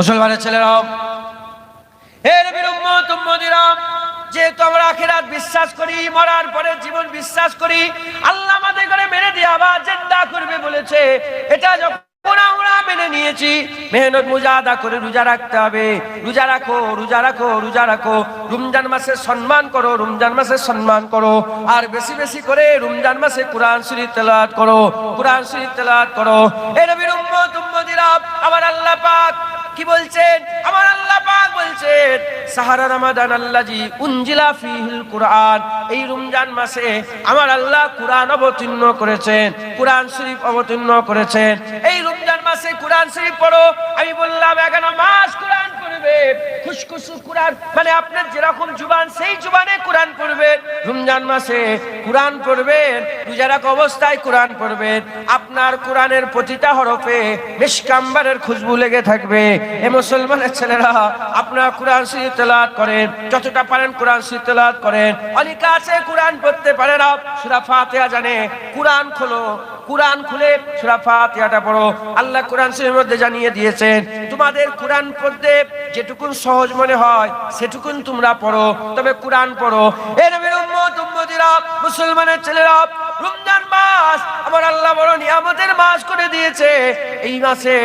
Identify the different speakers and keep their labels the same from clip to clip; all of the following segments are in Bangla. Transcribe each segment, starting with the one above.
Speaker 1: মুসলমানের ছেলেরা হে নবীর যেহেতু আমরা আখিরাত বিশ্বাস করি, মরার পরে জীবন বিশ্বাস করি, আল্লাহ আমাদের করে মেরে দিয়ে আবার জিন্দা করবে বলেছে। এটা যখন বেশি বেশি করে রমজান মাসে কোরআন করো কোরআন করো। আমার আল্লাহ পাক কি বলছেন? আমার আল্লাহ পাক বলছেন, সাহারা রমাদান আল্লাজি উনজিলা ফিহিল কুরআন। এই রমজান মাসে আমার আল্লাহ কুরআন অবতীর্ণ করেছেন, কুরআন শরীফ অবতীর্ণ করেছেন। এই রমজান মাসে কুরআন শরীফ পড়ো, আমি বললাম, এগারো মাস কুরআন পড়বে, খুশখুশু কুরআন মানে আপনার যেরকম জুবান, সেই জুবানে কুরআন পড়বেন রমজান মাসে কুরআন পড়বেন রোজা রাখা অবস্থায় কোরআন পড়বেন, আপনার কোরআনের প্রতিটা হরফে মিসকাম্বারের খুশবু লেগে থাকবে। এ মুসলমানের ছেলেরা, আপনার কোরআন শরীফ তেলাওয়াত করেন, যতটা পারেন কোরআন শরীফ তেলাওয়াত করেন। অনেকে আছে কোরআন পড়তে পারে না, সূরা ফাতিহা জানে। কোরআন খোলো, কোরআন খুলে সূরা ফাতিহাটা পড়ো। আল্লাহ কোরআন শরীফের মধ্যে জানিয়ে দিয়েছেন, তোমাদের কোরআন পড়তে যেটুকুন সহজ মনে হয়, সেটুকুন তোমরা পড়ো। তবে কোরআন পড়ো। এ উম্মতিরা মুসলমানের ছেলেরা রমজান মাস, আমার আল্লাহ বড় নিয়ামতের মাস করে দিয়েছে। এই মাসে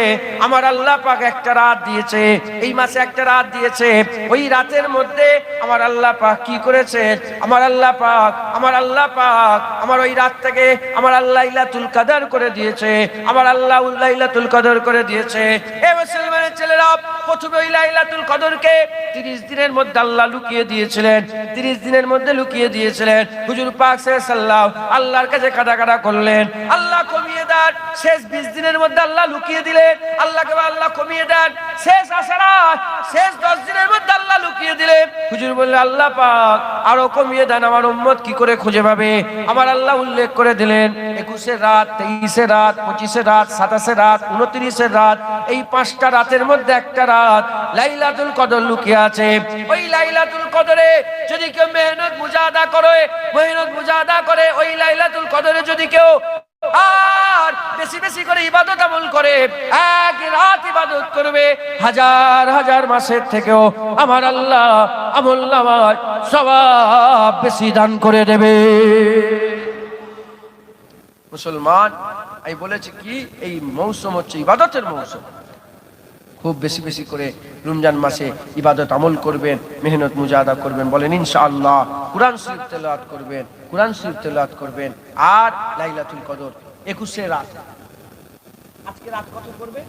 Speaker 1: আমার আল্লাহ পাক একটা রাত দিয়েছে। এই মাসে একটা রাত দিয়েছে। ওই রাতের মধ্যে আমার আল্লাহ পাক কি করেছে? আমার আল্লাহ পাক, আমার আল্লাহ পাক, আমার ওই রাত থেকে আমার আল্লাহ ইলাতুল কাদার করে দিয়েছে। আমার আল্লাহ উল্লাহ ইলাতুল কদর করে দিয়েছে। এ মুসলমানের ছেলেরা, প্রথমে লাইলাতুল কদরকে 30 দিনের মধ্যে আল্লাহ লুকিয়ে দিয়েছিলেন। 30 দিনের মধ্যে লুকিয়ে দিয়েছিলেন। হুজুর পাক সাল্লাল্লাহু আল্লাহর কাছে কাটা কাটা করলেন। আল্লাহ কমিয়ে দেন, শেষ 20 দিনের মধ্যে আল্লাহ লুকিয়ে দিলেন। আল্লাহকে আল্লাহ কমিয়ে দেন, শেষ আসারা শেষ 10 দিনের মধ্যে আল্লাহ লুকিয়ে দিলেন। হুজুর বললেন, আল্লাহ পাক, আরও কমিয়ে দেন, আমার উম্মত কি করে খুঁজে পাবে? আমার আল্লাহ উল্লেখ করে দিলেন একুশের রাত তেইশের রাত পঁচিশের রাত সাতাশের রাত উনত্রিশের রাত, এই পাঁচটা রাতের মধ্যে একটা রাত লাইলাতুল কদর লুকিয়ে আছে। ওই লাইলাতুল কদরে যদি কেউ মেহনত মুজাদা করে, মেহনত মুজাদা করে, ওই লাইলাতুল কদরে যদি কেউ আর বেশি বেশি করে ইবাদত আমল করে, এক রাত ইবাদত করবে, হাজার হাজার মাসের থেকেও আমার আল্লাহ আমল সবাব বেশি দান করে দেবে। মুসলমান, আমি বলেছি কি? এই মৌসুম হচ্ছে ইবাদতের মৌসুম। খুব বেশি বেশি করে রমজান মাসে ইবাদত আমল করবেন, মেহনত মুজাদা করবেন, বলেন ইনশাআল্লাহ, কোরআন শরীফ তেলাওয়াত করবেন, কোরআন শরীফ তেলাওয়াত করবেন, আর লাইলাতুল কদর, একুশে রাত। আজকে রাত কত করবে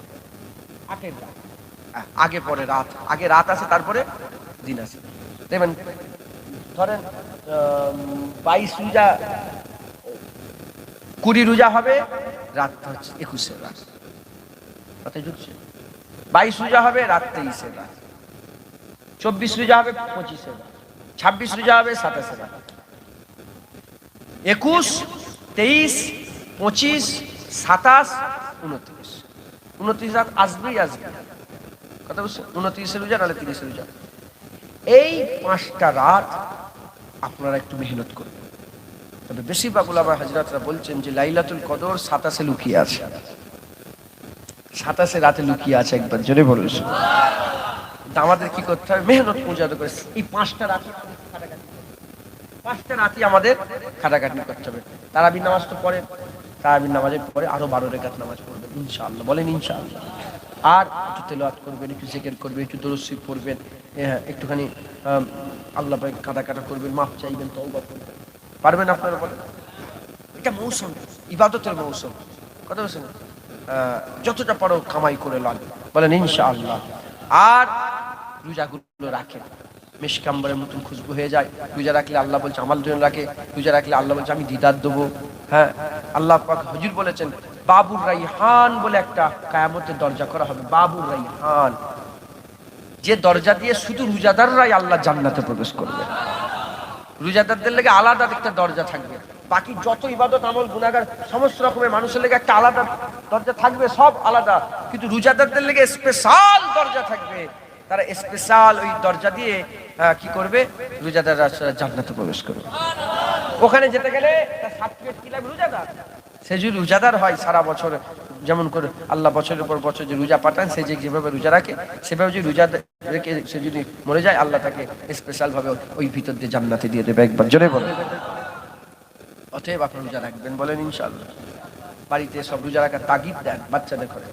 Speaker 1: আটের রাত। আগে পরে রাত। আগে রাত আছে, তারপরে দিন আছে। দেখবেন, ধরেন বাইশ রোজা, কুড়ি রোজা হবে, রাত হচ্ছে একুশে রাত। কথা ঢুকছে বাইশ রোজা হবে রাত তেইশে চব্বিশ রোজা হবে, পঁচিশে ছাব্বিশ রোজা হবে, সাতাশে একুশ, তেইশ, পঁচিশ, সাতাশ, উনত্রিশ। উনত্রিশ রাত আসবেই আসবে। কথা বুঝছ উনত্রিশে রোজা, নাহলে তিরিশে রোজা। এই পাঁচটা রাত আপনারা একটু মেহনত করবেন তবে বেশিরভাগ ওলামা হাজরাতরা বলছেন যে লাইলাতুল কদর সাতাশে লুকিয়ে আছে। সাতাশে রাতে লুকিয়ে আছে একবার, জোরে বলুন। তা আমাদের কি করতে হবে? মেহনত পূজা করে এই পাঁচটা রাতে। পাঁচটা রাতে আমাদের খাটাখাটি করতে হবে। তারাবির নামাজ তো পড়ে, তারাবির নামাজের পরে আরও বারো রেখাত নামাজ পড়বেন, ইনশাআল্লাহ। বলেন ইনশাআল্লাহ। আর একটু তেলাওয়াত করবেন, একটু জিকির করবেন, একটু দরসি পড়বেন একটুখানি আল্লাহ পাক কাটা কাটা করবেন, মাফ চাইবেন, তওবা করবেন। পারবেন আপনারা বলেন? এটা মৌসুম, ইবাদতের মৌসুম। কথা বলছেন? যতটা পারো কামাই করে লাগবে বলেন, ইনশাআল্লাহ। আর রোজাগুলো রাখেন মেশকাম্বরের মতন খুশবু হয়ে যায়। রোজা রাখলে আল্লাহ বলছে, আমার জন্য রাখে। রোজা রাখলে আল্লাহ বলছে, আমি দিদার দেবো। হ্যাঁ আল্লাহ পাক হুজুর বলেছেন, বাবুর রাইহান বলে একটা কায়ামতের দরজা করা হবে। বাবুর রাইহান। যে দরজা দিয়ে শুধু রোজাদাররাই আল্লাহ জান্নাতে প্রবেশ করবে। রোজাদারদের লেগে আলাদা একটা দরজা থাকবে। বাকি যত ইবাদত আমল গুণাগার সমস্ত রকমের মানুষের লেগে একটা আলাদা দরজা থাকবে, সব আলাদা। কিন্তু রোজাদারদের লেগে স্পেশাল দরজা থাকবে। তারা স্পেশাল ওই দরজা দিয়ে কি করবে? রোজাদার জান্নাতে প্রবেশ করবে। ওখানে যেতে গেলে রোজাদার। সে যদি রোজাদার হয়, সারা বছর, যেমন করে আল্লাহ বছরের পর বছর যে রোজা পাঠান, সে যে যেভাবে রোজা রাখে, সেভাবে যদি রোজা রেখে সে যদি মরে যায়, আল্লাহ তাকে স্পেশাল ভাবে ওই ভিতর দিয়ে জান্নাতে দিয়ে দেবে একবার। জোরে বলে অতএব আপনারা রোজা রাখবেন বলেন ইনশাল্লাহ বাড়িতে সব রোজা রাখার তাগিদ দেন বাচ্চাদের করে